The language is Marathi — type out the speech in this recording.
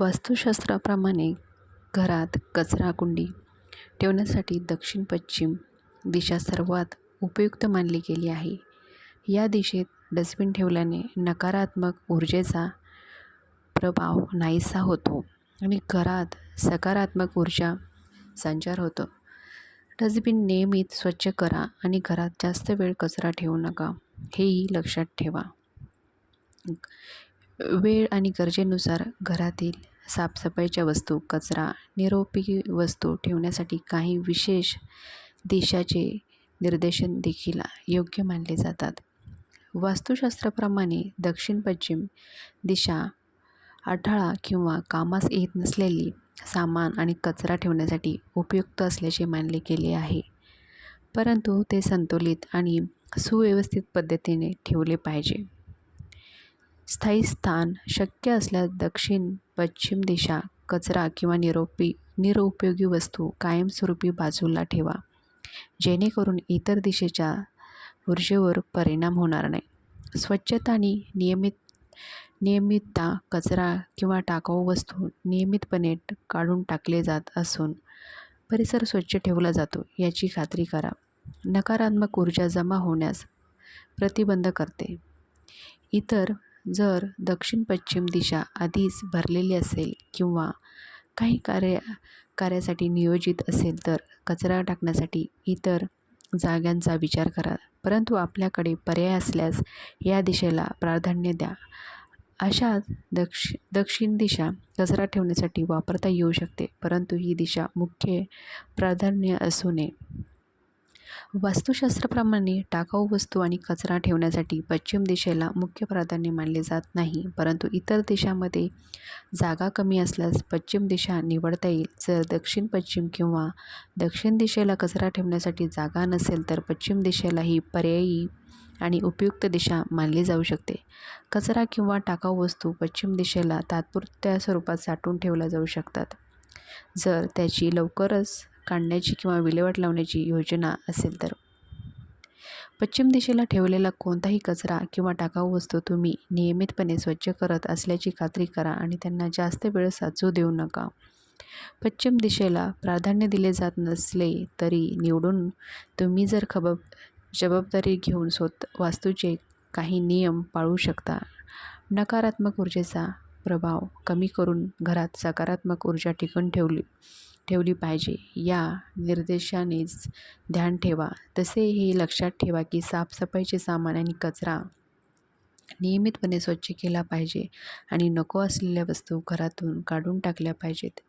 वास्तुशास्त्राप्रमाणे घरात कचराकुंडी ठेवण्यासाठी दक्षिण पश्चिम दिशा सर्वात उपयुक्त मानली गेली आहे. या दिशेत डस्टबिन ठेवल्याने नकारात्मक ऊर्जेचा प्रभाव नाहीसा होतो आणि घरात सकारात्मक ऊर्जा संचार होतो. डस्टबिन नियमित स्वच्छ करा आणि घरात जास्त वेळ कचरा ठेवू नका हेही लक्षात ठेवा. वेळ आणि गरजेनुसार घरातील साफसफाईच्या वस्तू कचरा निरोगी वस्तू ठेवण्यासाठी काही विशेष दिशाचे निर्देशन देखील योग्य मानले जातात. वास्तुशास्त्राप्रमाणे दक्षिण पश्चिम दिशा अठाळा किंवा कामास येत नसलेली सामान आणि कचरा ठेवण्यासाठी उपयुक्त असल्याचे मानले गेले आहे. परंतु ते संतुलित आणि सुव्यवस्थित पद्धतीने ठेवले पाहिजे. स्थायी स्थान शक्य असल्यास दक्षिण पश्चिम दिशा कचरा किंवा निरोपी निरुपयोगी वस्तू कायमस्वरूपी बाजूला ठेवा. जेणेकरून इतर दिशेच्या ऊर्जेवर परिणाम होणार नाही. स्वच्छता आणि नियमित नियमितता कचरा किंवा टाकाऊ वस्तू नियमितपणे काढून टाकले जात असून परिसर स्वच्छ ठेवला जातो याची खात्री करा. नकारात्मक ऊर्जा जमा होण्यास प्रतिबंध करते. इतर जर दक्षिण पश्चिम दिशा आधीच भरलेली असेल किंवा काही कार्य कार्यासाठी नियोजित असेल तर कचरा टाकण्यासाठी इतर जाग्यांचा विचार करा. परंतु आपल्याकडे पर्याय असल्यास या दिशेला प्राधान्य द्या. अशा दक्ष दक्षिण दिशा कचरा ठेवण्यासाठी वापरता येऊ शकते परंतु ही दिशा मुख्य प्राधान्य असू नये वास्तुशास्त्राप्रमाणे टाकाऊ वस्तू आणि कचरा ठेवण्यासाठी पश्चिम दिशेला मुख्य प्राधान्य मानले जात नाही परंतु इतर देशामध्ये जागा कमी असल्यास पश्चिम दिशा निवडता येईल. जर दक्षिण पश्चिम किंवा दक्षिण दिशेला कचरा ठेवण्यासाठी जागा नसेल तर पश्चिम दिशेला ही पर्यायी आणि उपयुक्त दिशा मानली जाऊ शकते. कचरा किंवा टाकाऊ वस्तू पश्चिम दिशेला तात्पुरत्या स्वरूपात साठवून ठेवल्या जाऊ शकतात. जर त्याची लवकरच काढण्याची किंवा विल्हेवाट लावण्याची योजना असेल तर. पश्चिम दिशेला ठेवलेला कोणताही कचरा किंवा टाकाऊ वस्तू तुम्ही नियमितपणे स्वच्छ करत असल्याची खात्री करा आणि त्यांना जास्त वेळ साचू देऊ नका. पश्चिम दिशेला प्राधान्य दिले जात नसले तरी निवडून तुम्ही जर खबब जबाबदारी घेऊन स्वत वास्तूचे काही नियम पाळू शकता. नकारात्मक ऊर्जेचा प्रभाव कमी करून घरात सकारात्मक ऊर्जा टिकून ठेवली. ठेवली पाहिजे. या निर्देशानेच ध्यान ठेवा. तसे हे लक्षात ठेवा की साफसफाईचे सामान आणि कचरा नियमितपणे स्वच्छ केला पाहिजे आणि नको असलेल्या वस्तू घरातून काढून टाकल्या पाहिजेत.